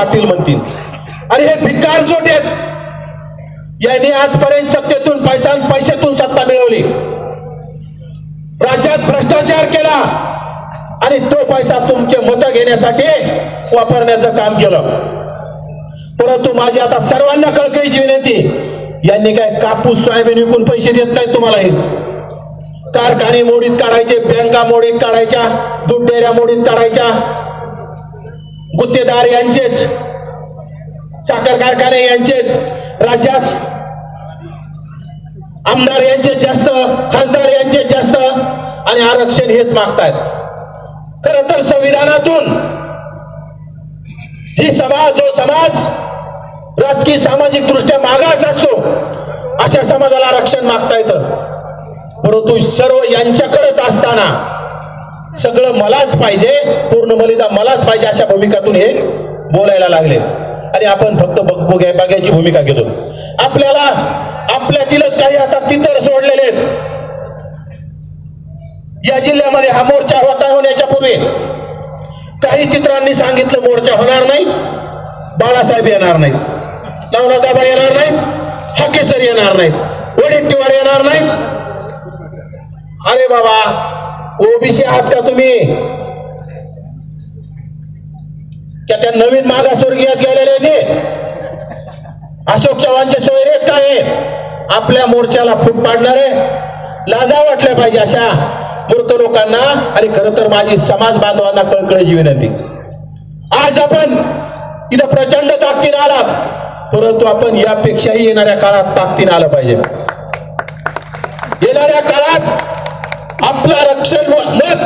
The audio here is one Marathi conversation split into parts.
पाटील म्हणतील. अरे हे भिकार जोट आहेत. यांनी आजपर्यंत सत्तेतून पैसा पैशातून सत्ता मिळवली. राज्यात भ्रष्टाचार केला. आणि तो पैसा तुमचे मत घेण्यासाठी वापरण्याचं काम केलं. परंतु माझी आता सर्वांना कळकळीची विनंती यांनी काय कापूस सोयाबीन विकून पैसे देत नाहीत तुम्हाला कारखाने मोडीत काढायचे बँका मोडीत काढायच्या दूध डेऱ्या मोडीत काढायच्या गुत्तेदार यांचेच साखर कारखाने यांचेच राज्यात आमदार यांचे जास्त खासदार यांचे जास्त आणि आरक्षण हेच मागतायत. खर तर संविधानातून जी समाज जो समाज राजकीय सामाजिक दृष्ट्या मागास असतो अशा समाजाला आरक्षण मागता येतं परंतु सर्व यांच्याकडेच असताना सगळं मलाच पाहिजे पूर्ण मलिदा मलाच पाहिजे अशा भूमिकातून हे बोलायला लागले. आणि आपण फक्त बघ बघ्या- बघायची भूमिका घेतो. आपल्याला आपल्यातीलच काही आता तितर सोडलेले या जिल्ह्यामध्ये हा मोर्चा होता होण्याच्या पूर्वी काही चित्रांनी सांगितलं मोर्चा होणार नाही. बाळासाहेब येणार नाही नवनाथाबा येणार नाही हकेसर येणार नाही वडेट्टीवार येणार नाही अरे बाबा ओबीसी आहात का तुम्ही? त्या त्या नवीन मागासवर्गीयात गेलेले ते? अशोक चव्हाणचे सोयरे काय आपल्या मोर्चाला फूट पाडणारे? लाजा वाटल्या पाहिजे अशा मूर्त लोकांना. आणि खरं तर माझी समाज बांधवांना कळकळीची विनंती. आज आपण इथं प्रचंड ताकदीने आला परंतु आपण यापेक्षाही येणाऱ्या काळात ताकदीने आलं पाहिजे. येणाऱ्या काळात आपलं आरक्षण मत.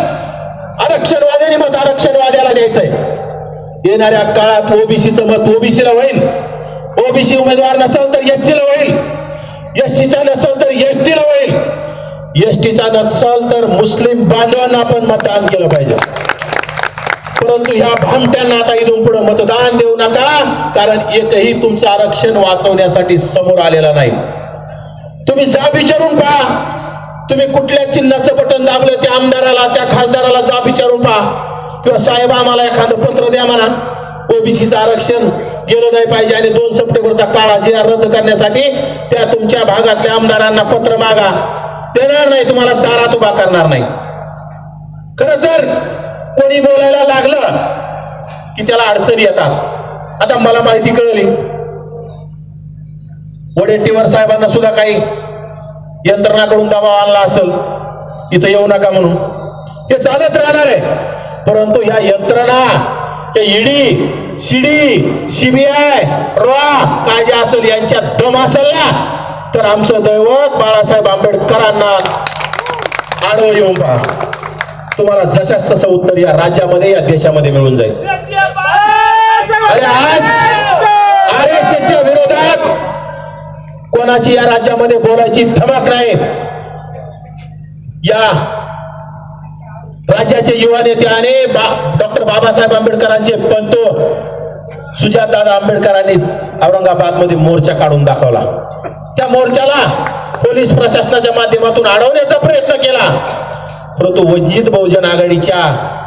आरक्षणवाद्याने मत आरक्षणवाद्याला द्यायचंय. येणाऱ्या काळात ओबीसीचं मत ओबीसीला होईल. ओबीसी उमेदवार नसेल तर एससीला होईल. एससीचा नसेल तर एसटीला होईल. एसटीचा नसेल तर मुस्लिम बांधवांना आपण मतदान केलं पाहिजे. परंतु ह्या भामट्यांना आता इथून पुढे मतदान देऊ नका कारण एकही तुमचं आरक्षण वाचवण्यासाठी समोर आलेला नाही. तुम्ही जा विचारून पहा. तुम्ही कुठल्या चिन्हाचं बटन दाबलं त्या आमदाराला त्या खासदाराला जा विचारून पहा. किंवा साहेब आम्हाला एखादं पत्र द्या म्हणा. ओबीसीचं आरक्षण गेलं नाही पाहिजे आणि दोन सप्टेंबरचा काळा जे रद्द करण्यासाठी त्या तुमच्या भागातल्या आमदारांना पत्र मागा. देणार नाही तुम्हाला दारात उभा करणार नाही. खर तर कोणी बोलायला लागलं की त्याला अडचणी येतात. आता मला माहिती कळली. वडेट्टीवर साहेबांना सुद्धा काही यंत्रणाकडून दबाव आणला असेल इथं येऊ नका म्हणून. हे चालत राहणार आहे. परंतु ह्या यंत्रणा ईडी सीडी सीबीआय रॉ काय जे असेल यांच्यात दम असेल ना तर आमचं दैवत बाळासाहेब आंबेडकरांना आडवं येऊन पहा. तुम्हाला जशाच तसं उत्तर या राज्यामध्ये या देशामध्ये मिळून जाईल. अरे आज आर एस एसच्या कोणाची या राज्यामध्ये बोलायची धमक नाही. या राज्याचे युवा नेते आणि डॉक्टर बाबासाहेब आंबेडकरांचे पंतो सुजातदादा आंबेडकरांनी औरंगाबादमध्ये मोर्चा काढून दाखवला. त्या मोर्चाला पोलीस प्रशासनाच्या माध्यमातून अडवण्याचा प्रयत्न केला. परंतु वंचित बहुजन आघाडीच्या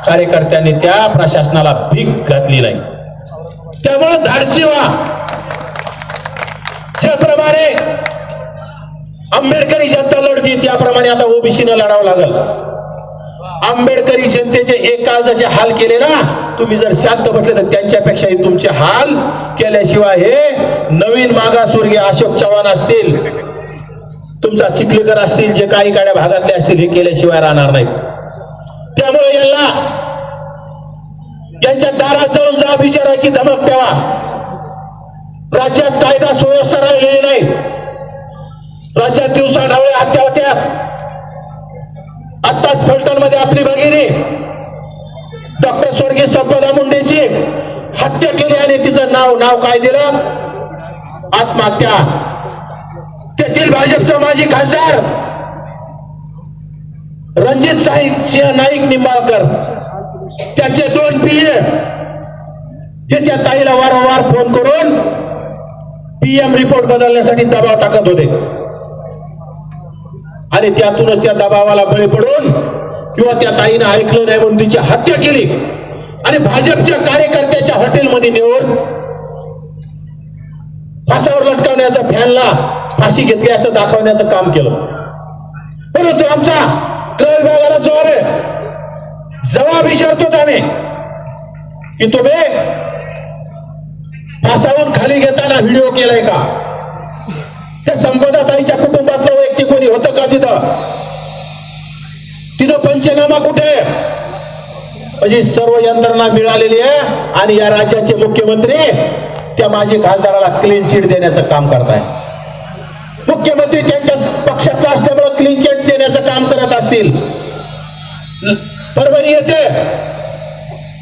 कार्यकर्त्यांनी त्या प्रशासनाला भीक घातली नाही. त्यामुळे धाडसी व्हा. ज्याप्रमाणे आंबेडकरी जनता लढती त्याप्रमाणे आता ओबीसीनं लढावं लागल. आंबेडकरी जनतेचे एक काळ जसे हाल केले ना तुम्ही जर शांत बसले तर त्यांच्यापेक्षाही तुमचे हाल केल्याशिवाय हे नवीन मागासवर्गीय अशोक चव्हाण असतील तुमचा चिखलीकर असतील जे काही गाड्या भागातले असतील हे केल्याशिवाय राहणार नाहीत. त्यामुळे यांना यांच्या दारात जाऊन जा विचारायची धमक ठेवा. राज्यात कायदा सुव्यवस्था राहिलेली नाही. राज्यात दिवसा ढावळे हत्या होत्या. आत्ताच फलटणमध्ये आपली भगिनी डॉक्टर स्वर्गीय संपदा मुंडेची हत्या केली आणि तिचं नाव नाव काय दिलं? आत्महत्या. तेथील भाजपचा माजी खासदार रणजित साहेब सिंह नाईक निंबाळकर. त्याचे दोन पिये हे त्या ताईला वारंवार फोन करून पीएम रिपोर्ट बदलण्यासाठी दबाव टाकत होते. आणि त्यातूनच त्या दबावाला बळी पडून किंवा त्या ताईनं ऐकलं नाही म्हणून तिची हत्या केली. आणि भाजपच्या कार्यकर्त्याच्या हॉटेलमध्ये नेऊन फासावर लटकवण्याचा फॅनला फाशी घेतली असं दाखवण्याचं काम केलं. परंतु आमचा ट्रल भागाला जबाब आहे जबाब विचारतो आम्ही. की तुम्ही फासावून खाली घेताना व्हिडिओ केलाय का? त्या संपदा ताईच्या कुटुंबातलं व्यक्ती कोणी होतं का तिथं? तिथं पंचनामा कुठे? म्हणजे सर्व यंत्रणा मिळालेली आहे आणि या राज्याचे मुख्यमंत्री त्या माजी खासदाराला क्लीन चिट देण्याचं काम करताय मुख्यमंत्री त्यांच्या पक्षातला असल्यामुळे क्लीन चिट देण्याचं काम करत असतील. परभणी येते.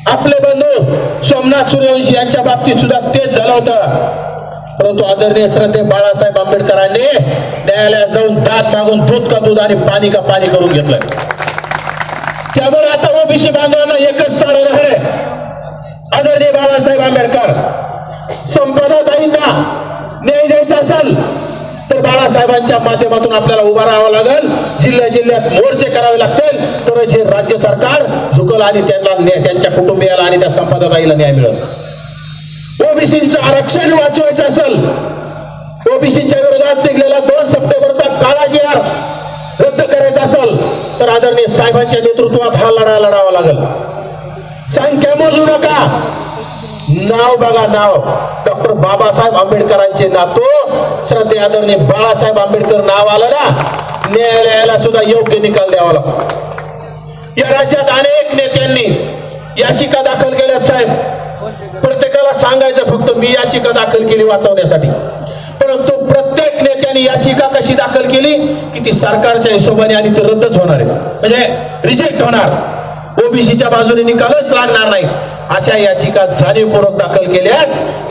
आपले बंधू सोमनाथ सूर्यवंशी यांच्या बाबतीत सुद्धा तेच झालं होतं. परंतु आदरणीय श्रद्धे बाळासाहेब आंबेडकरांनी न्यायालयात जाऊन दात मागून दूध का दूध आणि पाणी का पाणी करून घेतलं. त्यामुळे आता ओबीसी बांधवांना एकच तारण आहे आदरणीय बाळासाहेब आंबेडकर संपदाताईंना न्याय द्यायचा असेल तर बाळासाहेबांच्या माध्यमातून आपल्याला उभा राहावं लागेल. जिल्ह्या जिल्ह्यात मोर्चे करावे लागतील. तरच हे राज्य सरकार झुकल आणि त्यांना त्यांच्या कुटुंबियाला आणि त्या संपादकाईला न्याय मिळेल. ओबीसीचं आरक्षण वाचवायचं असेल ओबीसीच्या विरोधात निघलेला दोन सप्टेंबरचा काळा जी आर रद्द करायचा असेल तर आदरणीय साहेबांच्या नेतृत्वात हा लढा लढावा लागेल. संख्या मोजू नका. नाव बघा नाव. डॉक्टर बाबासाहेब आंबेडकरांचे नातू. श्रद्धे आदरणीय बाळासाहेब आंबेडकर नाव आलं ना? न्यायालयाला सुद्धा योग्य निकाल द्यावा लागतो. या राज्यात अनेक नेत्यांनी याचिका दाखल केल्या साहेब. प्रत्येकाला सांगायचं फक्त मी याचिका दाखल केली वाचवण्यासाठी. परंतु प्रत्येक नेत्याने याचिका कशी दाखल केली? की ती सरकारच्या हिशोबाने आणि ती रद्दच होणार आहे. म्हणजे रिजेक्ट होणार. ओबीसीच्या बाजूने निकालच लागणार नाही. अशा याचिका जाणीवपूर्वक दाखल केल्या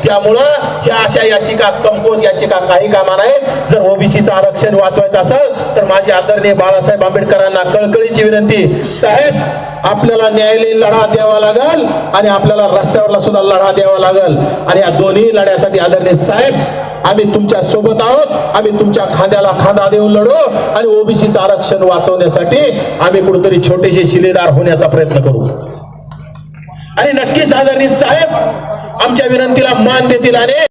त्यामुळं ह्या अशा याचिका कमकुवत याचिका काही कामा नाही जर ओबीसीचं आरक्षण वाचवायचं असेल तर माझी आदरणीय बाळासाहेब आंबेडकरांना कळकळीची विनंती. साहेब आपल्याला न्यायालयीन लढा द्यावा लागल आणि आपल्याला रस्त्यावरला सुद्धा लढा द्यावा लागल. आणि या दोन्ही लढ्यासाठी आदरणीय साहेब आम्ही तुमच्यासोबत आहोत. आम्ही तुमच्या खांद्याला खांदा देऊन लढू आणि ओबीसीचं आरक्षण वाचवण्यासाठी आम्ही कुठेतरी छोटेसे शिलेदार होण्याचा प्रयत्न करू. आणि नक्कीच आदरणीय साहेब आमच्या विनंतीला मान देतील आणि